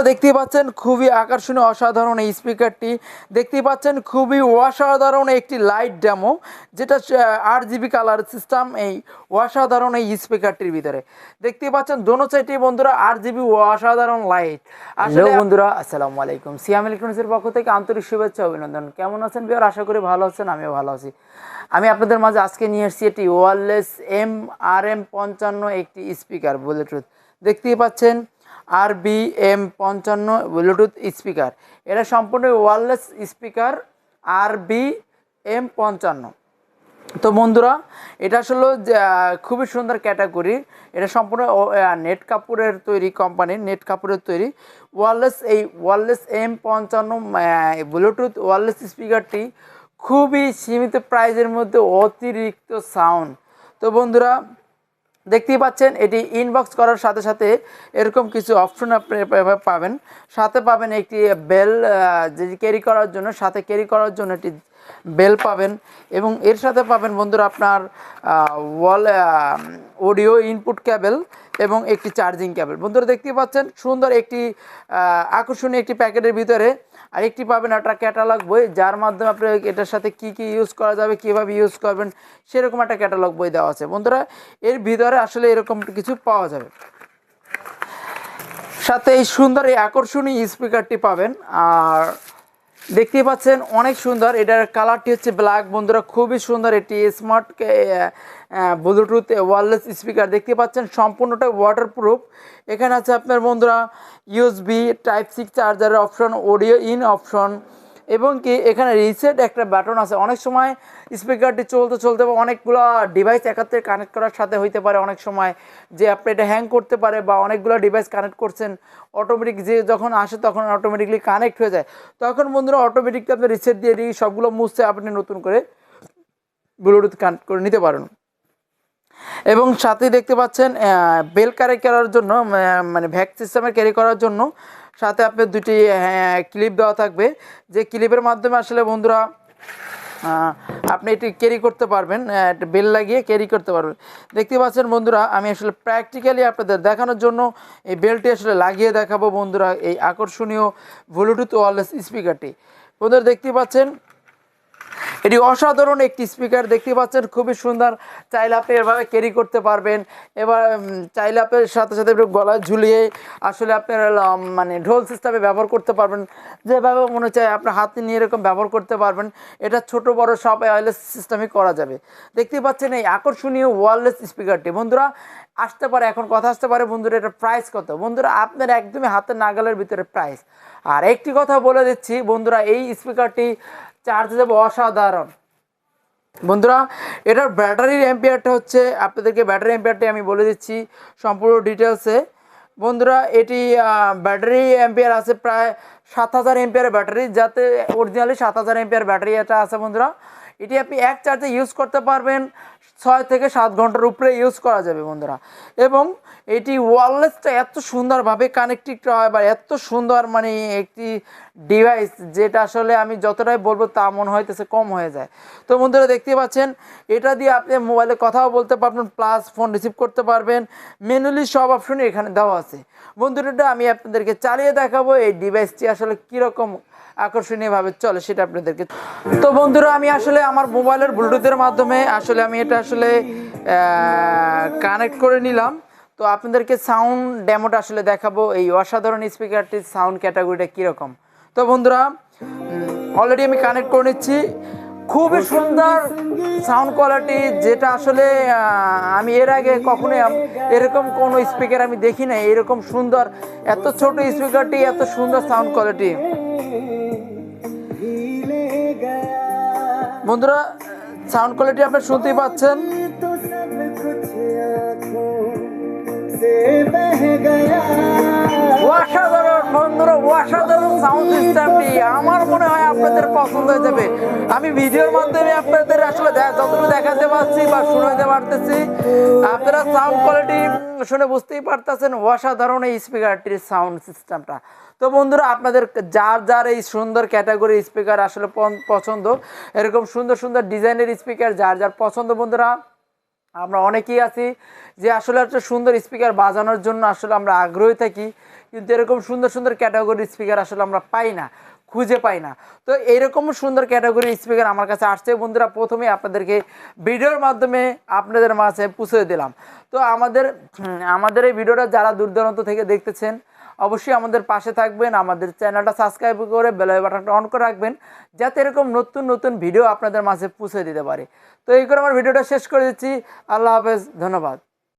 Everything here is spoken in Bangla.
বন্ধুরা দেখতেই পাচ্ছেন খুবই আকর্ষণীয়, অসাধারণ এই স্পিকারটি দেখতেই পাচ্ছেন খুবই অসাধারণ একটি লাইট ডেমো যেটা আট জিবি কালার সিস্টেম এই অসাধারণ এই স্পিকারটির ভিতরে। দেখতেই পাচ্ছেন দোনো সাইডে বন্ধুরা আট জিবি অসাধারণ লাইট আসলে বন্ধুরা, আসসালামু আলাইকুম। সিয়াম ইলেকট্রনিক্সের পক্ষ থেকে আন্তরিক শুভেচ্ছা, অভিনন্দন। কেমন আছেন বিহার আশা করি ভালো আছেন, আমিও ভালো আছি। আমি আপনাদের মাঝে আজকে নিয়ে এসেছি একটি ওয়ারলেস এম আর এম পঞ্চান্ন একটি স্পিকার ব্লুটুথ দেখতেই পাচ্ছেন আর বি এম পঞ্চান্ন ব্লুটুথ স্পিকার এটা সম্পূর্ণ ওয়ারলেস স্পিকার আর বি এম পঞ্চান্ন। তো বন্ধুরা, এটা আসলে খুবই সুন্দর ক্যাটাগরি এটা সম্পূর্ণ নেট কাপড়ের তৈরি কোম্পানির নেট কাপড়ের তৈরি। ওয়ারলেস এই ওয়ারলেস এম পঞ্চান্ন ব্লুটুথ ওয়ারলেস স্পিকারটি খুবই সীমিত প্রাইজের মধ্যে অতিরিক্ত সাউন্ড তো বন্ধুরা দেখতেই পাচ্ছেন, এটি ইনবক্স করার সাথে সাথে এরকম কিছু অপশন আপনি পাবেন। সাথে পাবেন একটি বেল ক্যারি করার জন্য, সাথে ক্যারি করার জন্য একটি বেল পাবেন এবং এর সাথে পাবেন বন্ধুরা আপনার ওয়াল অডিও ইনপুট কেবল এবং একটি চার্জিং কেবল বন্ধুরা দেখতেই পাচ্ছেন, সুন্দর একটি আকর্ষণীয় একটি প্যাকেটের ভিতরে আরেকটি পাবেন একটা ক্যাটালগ বই, যার মাধ্যমে আপনি এটার সাথে কি কি ইউজ করা যাবে, কীভাবে ইউজ করবেন, সেরকম একটা ক্যাটালগ বই দেওয়া আছে। বন্ধুরা, এর ভিতরে আসলে এরকম কিছু পাওয়া যাবে। সাথে এই সুন্দর এই আকর্ষণীয় স্পিকারটি পাবেন, আর দেখতেই পাচ্ছেন, অনেক সুন্দর। এটার কালারটি হচ্ছে ব্ল্যাক বন্ধুরা, খুবই সুন্দর এটি স্মার্ট ব্লুটুথ ওয়ারলেস স্পিকার দেখতে পাচ্ছেন, সম্পূর্ণটা ওয়াটারপ্রুফ এখানে আছে আপনার বন্ধুরা ইউএসবি টাইপ সিক্স চার্জারের অপশন অডিও ইন অপশন এবং কি এখানে রিসেট একটা বাটন আছে। অনেক সময় স্পিকারটি চলতে চলতে বা অনেকগুলো ডিভাইস একাত্রে কানেক্ট করার সাথে হইতে পারে অনেক সময়। যে আপনি এটা হ্যাং করতে পারে বা অনেকগুলো ডিভাইস কানেক্ট করছেন অটোমেটিক যে যখন আসে তখন অটোমেটিকলি কানেক্ট হয়ে যায়। তখন বন্ধুরা অটোমেটিকলি আপনি রিসেট দিয়ে দিয়ে সবগুলো মুছতে আপনি নতুন করে ব্লুটুথ কানেক্ট করে নিতে পারেন। এবং সাথে দেখতে পাচ্ছেন বেল ক্যারি করার জন্য মানে ভ্যাক সিস্টেমে ক্যারি করার জন্য সাথে আপনার দুটি ক্লিপ দেওয়া থাকবে। যে ক্লিপের মাধ্যমে আসলে বন্ধুরা আপনি এটি ক্যারি করতে পারবেন বেল লাগিয়ে ক্যারি করতে পারবেন। দেখতে পাচ্ছেন বন্ধুরা, আমি আসলে প্র্যাকটিক্যালি আপনাদের দেখানোর জন্য এই বেলটি আসলে লাগিয়ে দেখাবো বন্ধুরা, এই আকর্ষণীয় ব্লুটুথ ওয়ারলেস স্পিকারটি বন্ধুরা, দেখতে পাচ্ছেন এটি অসাধারণ একটি স্পিকার দেখতে পাচ্ছেন খুবই সুন্দর। চাইলে আপনি এভাবে ক্যারি করতে পারবেন। এবার চাইলে আপনার সাথে সাথে একটু গলায় ঝুলিয়ে আসলে আপনার মানে ঢোল সিস্টেমে ব্যবহার করতে পারবেন। যেভাবে মনে চায় আপনার হাতে নিয়ে এরকম ব্যবহার করতে পারবেন। এটা ছোট, বড় সব ওয়ারলেস সিস্টেমে করা যাবে। দেখতে পাচ্ছেন এই আকর্ষণীয় ওয়ারলেস স্পিকারটি বন্ধুরা, আসতে পারে, এখন কথা আসতে পারে। বন্ধুরা এটা প্রাইস কত? বন্ধুরা, আপনার একদমই হাতের নাগালের ভিতরে প্রাইস আর একটি কথা বলে দিচ্ছি, বন্ধুরা, এই স্পিকারটি চার্জ দেবো অসাধারণ। বন্ধুরা, এটার ব্যাটারির এম্পিয়ারটা হচ্ছে, আপনাদেরকে ব্যাটারি এম্পিয়ারটি আমি বলে দিচ্ছি সম্পূর্ণ ডিটেলসে বন্ধুরা, এটি ব্যাটারি এম্পিয়ার আছে প্রায় সাত হাজার এম্পিয়ার ব্যাটারি যাতে অরিজিনালি সাত হাজার এম্পিয়ার ব্যাটারি এটা আছে বন্ধুরা। এটি আপনি এক চার্জে ইউজ করতে পারবেন। ছয় থেকে সাত ঘণ্টার উপরে ইউজ করা যাবে বন্ধুরা। এবং এটি ওয়ারলেসটা এত সুন্দরভাবে কানেক্টিভ হয় বা এত সুন্দর মানে একটি ডিভাইস যেটা আসলে আমি যতটাই বলব তা মনে হইতেছে কম হয়ে যায়। তো বন্ধুরা দেখতে পাচ্ছেন, এটা দিয়ে আপনি মোবাইলে কথাও বলতে পারবেন প্লাস ফোন রিসিভ করতে পারবেন। মেনুলি সব অপশনই এখানে দেওয়া আছে। বন্ধুরা, আমি আপনাদেরকে চালিয়ে দেখাবো এই ডিভাইসটি আসলে কীরকম আকর্ষণীয়ভাবে চলে সেটা আপনাদেরকে তো বন্ধুরা, আমি আসলে আমার মোবাইলের ব্লুটুথের মাধ্যমে আসলে আমি এটা আসলে কানেক্ট করে নিলাম। তো আপনাদেরকে সাউন্ড ডেমোটা আসলে দেখাবো। এই অসাধারণ স্পিকারটির সাউন্ড ক্যাটাগরিটা কীরকম? তো বন্ধুরা অলরেডি আমি কানেক্ট করে নিচ্ছি। খুবই সুন্দর সাউন্ড কোয়ালিটি যেটা আসলে আমি এর আগে কখনোই এরকম কোনো স্পিকার আমি দেখি না এরকম সুন্দর, এত ছোট স্পিকারটি এত সুন্দর সাউন্ড কোয়ালিটি বন্ধুরা সাউন্ড কোয়ালিটি আপনি শুনতেই পাচ্ছেন। অসাধারণ বন্ধুরা অসাধারণ সাউন্ড সিস্টেমটি আমার মনে হয় আপনাদের পছন্দ হয়ে যাবে। আমি ভিডিওর মাধ্যমে আপনাদের আসলে যতটুকু দেখাতে পারছি বা শোনাতে পারতেছি, আপনারা সাউন্ড কোয়ালিটি শুনে বুঝতেই পারতেছেন অসাধারণ এই স্পিকারটির সাউন্ড সিস্টেমটা তো বন্ধুরা, আপনাদের যার যার এই সুন্দর ক্যাটাগরি স্পিকার আসলে পছন্দ, এরকম সুন্দর সুন্দর ডিজাইনের স্পিকার যার যার পছন্দ বন্ধুরা আমরা অনেকেই আছি যে আসলে একটা সুন্দর স্পিকার বাজানোর জন্য আসলে আমরা আগ্রহী থাকি, কিন্তু এরকম সুন্দর সুন্দর ক্যাটাগরির স্পিকার আসলে আমরা পাই না, খুঁজে পাই না। তো এইরকম সুন্দর ক্যাটাগরির স্পিকার আমার কাছে আসছে। বন্ধুরা, প্রথমে আপনাদেরকে ভিডিওর মাধ্যমে আপনাদের মাঝে পুষে দিলাম। তো আমাদের আমাদের এই ভিডিওটা যারা দূর দূরান্ত থেকে দেখতেছেন অবশ্যই আমাদের পাশে থাকবেন, আমাদের চ্যানেলটা সাবস্ক্রাইব করে বেলায় বাটনটা অন করে রাখবেন, যাতে এরকম নতুন নতুন ভিডিও আপনাদের মাঝে পৌঁছে দিতে পারে। তো এই করে আমার ভিডিওটা শেষ করে দিচ্ছি। আল্লাহ হাফেজ, ধন্যবাদ।